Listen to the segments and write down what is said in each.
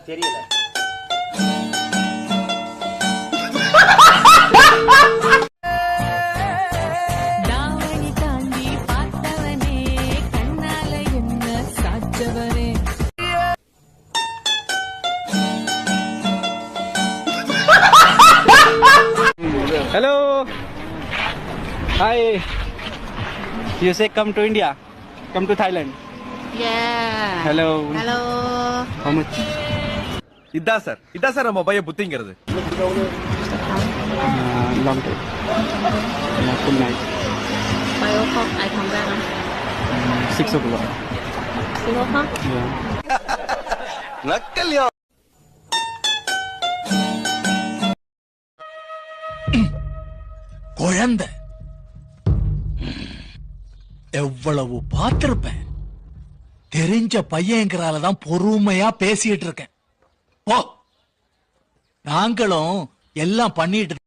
அதான் தெரியல தாவணி தாண்டி பார்த்தவனே கண்ணால என்ன சாச்சவனே Hello. Hi. You say come to India. Come to Thailand. Yeah. Hello. Hello. How much? இதான் சார் இதான் சார் நம்ம பையன் புத்திங்கிறது long day. Yeah, full night. Five o'clock I come back. Six o'clock. Six o'clock. Yeah. நக்கல்யா குழந்தை எவ்வளவு பார்த்திருப்பேன் தெரிஞ்ச பையங்கிறால தான் பொறுமையா பேசிட்டு இருக்கேன் போ. நாங்களும் எல்லாம் பண்ணிட்டு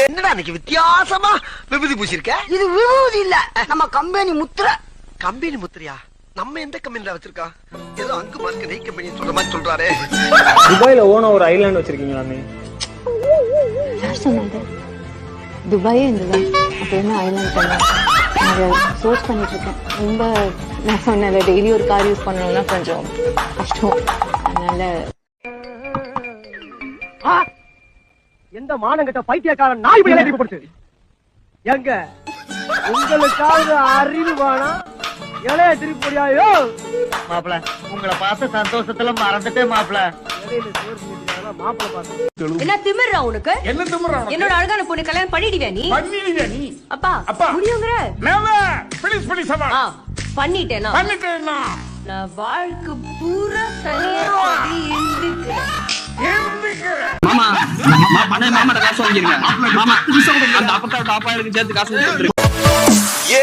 என்னடா இன்னைக்கு வித்தியாசமா விபூதி பூசிருக்க? இது விபூதி இல்ல நம்ம கம்பெனி முத்திர. கம்பெனி முத்திரையா? நம்ம எந்த கம்பெனில வச்சிருக்கா? ஏதோ அங்கு மார்க்க நெய் கம்பெனி சொல்ற மாதிரி சொல்றாரு. துபாயில ஓன ஒரு ஐலாண்ட் வச்சிருக்கீங்களாமே சொன்னாங்க. துபாயே இருந்ததா அப்போ என்ன ஐலாண்ட் பண்ண சோர்ஸ் பண்ணிட்டு இருக்கேன் ரொம்ப நான் சொன்னேன் டெய்லி ஒரு கார் யூஸ் பண்ணணும்னா கொஞ்சம் கஷ்டம். அதனால எந்த மானங்கிட்ட பைத்தியக்காரன் நாய் போய் எழுதி எங்க? உங்களுக்காவது அறிவு வேணா இலைய திருப்படியாயோ மாப்பிள. உங்களை பார்த்த சந்தோஷத்துல மறந்துட்டே மாப்பிள. என்ன திமிர்றா உனக்கு? என்ன திமுறா என்னோட அழகான பொண்ணு கல்யாணம் பண்ணிடுவியா நீ? பண்ணிடுங்க நீ? அப்பா அப்பா. முடியுங்கிற? பிளீஸ் பிளீஸ் ஆ பண்ணிட்டேனா? பண்ணிட்டேன்னா? நான் வாழ்க்கை பூரா தனியா இருந்துக்கிறேன். மாமா மா- அண்ணே, மாமாட்ட காசு வாங்கிருங்க. மாமா அந்த அப்பத்தோட அப்பா எனக்கு சேர்த்து காசு ஏ